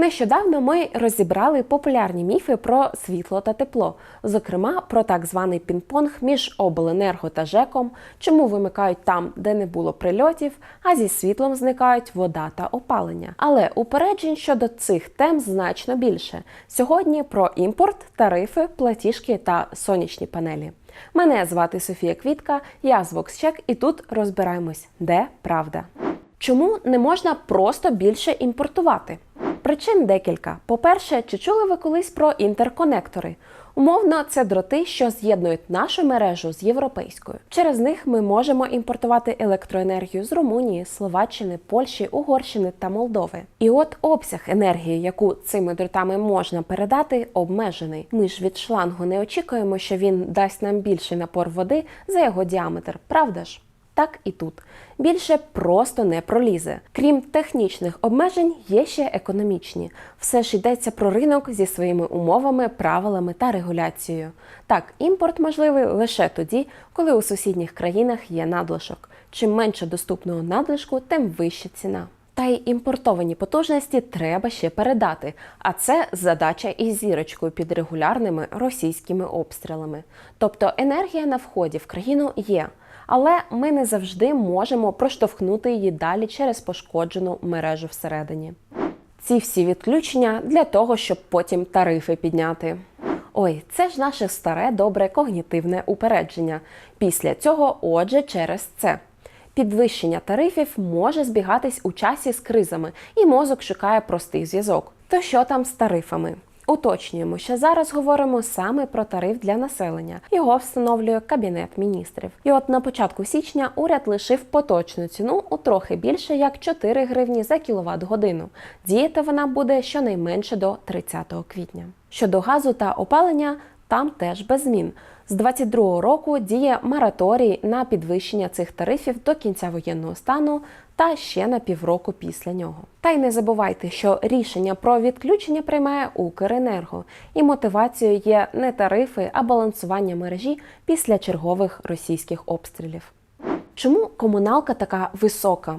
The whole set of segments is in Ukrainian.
Нещодавно ми розібрали популярні міфи про світло та тепло, зокрема про так званий пінг-понг між обленерго та ЖЕКом, чому вимикають там, де не було прильотів, а зі світлом зникають вода та опалення. Але упереджень щодо цих тем значно більше. Сьогодні про імпорт, тарифи, платіжки та сонячні панелі. Мене звати Софія Квітка, я з VoxCheck і тут розбираємось, де правда. Чому не можна просто більше імпортувати? Причин декілька. По-перше, чи чули ви колись про інтерконектори? Умовно, це дроти, що з'єднують нашу мережу з європейською. Через них ми можемо імпортувати електроенергію з Румунії, Словаччини, Польщі, Угорщини та Молдови. І от обсяг енергії, яку цими дротами можна передати, обмежений. Ми ж від шлангу не очікуємо, що він дасть нам більший напор води за його діаметр, правда ж? Так і тут більше просто не пролізе. Крім технічних обмежень, є ще економічні. Все ж йдеться про ринок зі своїми умовами, правилами та регуляцією. Так, імпорт можливий лише тоді, коли у сусідніх країнах є надлишок. Чим менше доступного надлишку, тим вища ціна. Та й імпортовані потужності треба ще передати. А це задача із зірочкою під регулярними російськими обстрілами. Тобто енергія на вході в країну є але ми не завжди можемо проштовхнути її далі через пошкоджену мережу всередині. Ці всі відключення для того, щоб потім тарифи підняти. Ой, це ж наше старе добре когнітивне упередження. Після цього, отже, через це. Підвищення тарифів може збігатись у часі з кризами, і мозок шукає простий зв'язок. То що там з тарифами? Уточнюємо, що зараз говоримо саме про тариф для населення. Його встановлює Кабінет міністрів. І от на початку січня уряд лишив поточну ціну у трохи більше як 4 гривні за кіловат годину. Діяти вона буде щонайменше до 30 квітня. Щодо газу та опалення, там теж без змін. З 22 року діє мораторій на підвищення цих тарифів до кінця воєнного стану та ще на півроку після нього. Та й не забувайте, що рішення про відключення приймає Укренерго, і мотивацією є не тарифи, а балансування мережі після чергових російських обстрілів. Чому комуналка така висока?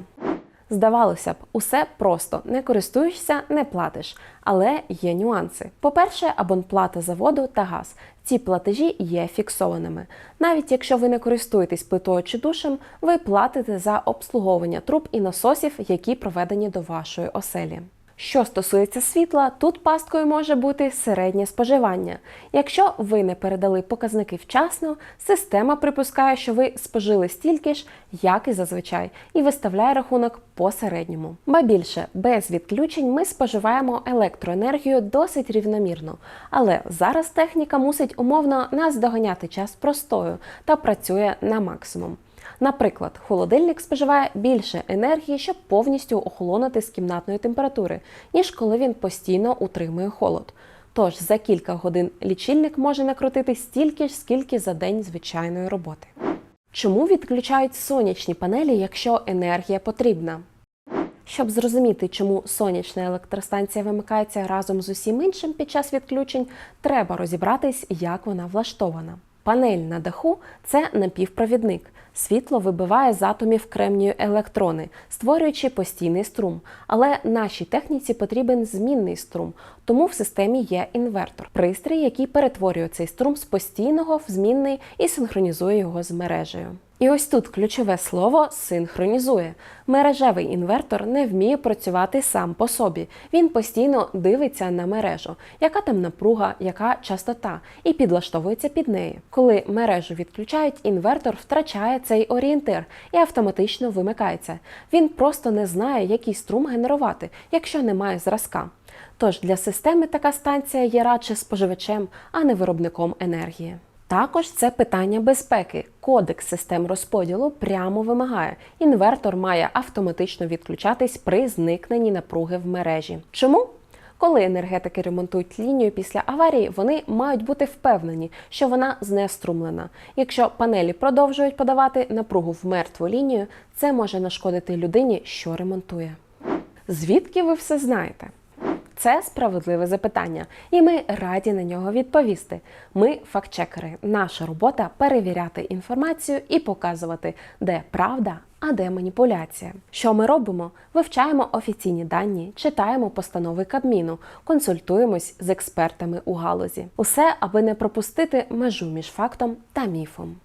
Здавалося б, усе просто не користуєшся, не платиш. Але є нюанси. По-перше, абонплата за воду та газ. Ці платежі є фіксованими. Навіть якщо ви не користуєтесь плитою чи душем, ви платите за обслуговування труб і насосів, які проведені до вашої оселі. Що стосується світла, тут пасткою може бути середнє споживання. Якщо ви не передали показники вчасно, система припускає, що ви спожили стільки ж, як і зазвичай, і виставляє рахунок по середньому. Ба більше, без відключень ми споживаємо електроенергію досить рівномірно, але зараз техніка мусить умовно нас доганяти час простою та працює на максимум. Наприклад, холодильник споживає більше енергії, щоб повністю охолонути з кімнатної температури, ніж коли він постійно утримує холод. Тож за кілька годин лічильник може накрутити стільки ж, скільки за день звичайної роботи. Чому відключають сонячні панелі, якщо енергія потрібна? Щоб зрозуміти, чому сонячна електростанція вимикається разом з усім іншим під час відключень, треба розібратись, як вона влаштована. Панель на даху це напівпровідник. Світло вибиває з атомів кремнію електрони, створюючи постійний струм. Але нашій техніці потрібен змінний струм, тому в системі є інвертор, пристрій, який перетворює цей струм з постійного в змінний і синхронізує його з мережею. І ось тут ключове слово синхронізує. Мережевий інвертор не вміє працювати сам по собі. Він постійно дивиться на мережу, яка там напруга, яка частота, і підлаштовується під неї. Коли мережу відключають, інвертор втрачає цей орієнтир і автоматично вимикається. Він просто не знає, який струм генерувати, якщо немає зразка. Тож для системи така станція є радше споживачем, а не виробником енергії. Також це питання безпеки. Кодекс систем розподілу прямо вимагає. Інвертор має автоматично відключатись при зникненні напруги в мережі. Чому? Коли енергетики ремонтують лінію після аварії, вони мають бути впевнені, що вона знеструмлена. Якщо панелі продовжують подавати напругу в мертву лінію, це може нашкодити людині, що ремонтує. Звідки ви все знаєте? Це справедливе запитання, і ми раді на нього відповісти. Ми фактчекери. Наша робота перевіряти інформацію і показувати, де правда, а де маніпуляція. Що ми робимо? Вивчаємо офіційні дані, читаємо постанови Кабміну, консультуємось з експертами у галузі. Усе, аби не пропустити межу між фактом та міфом.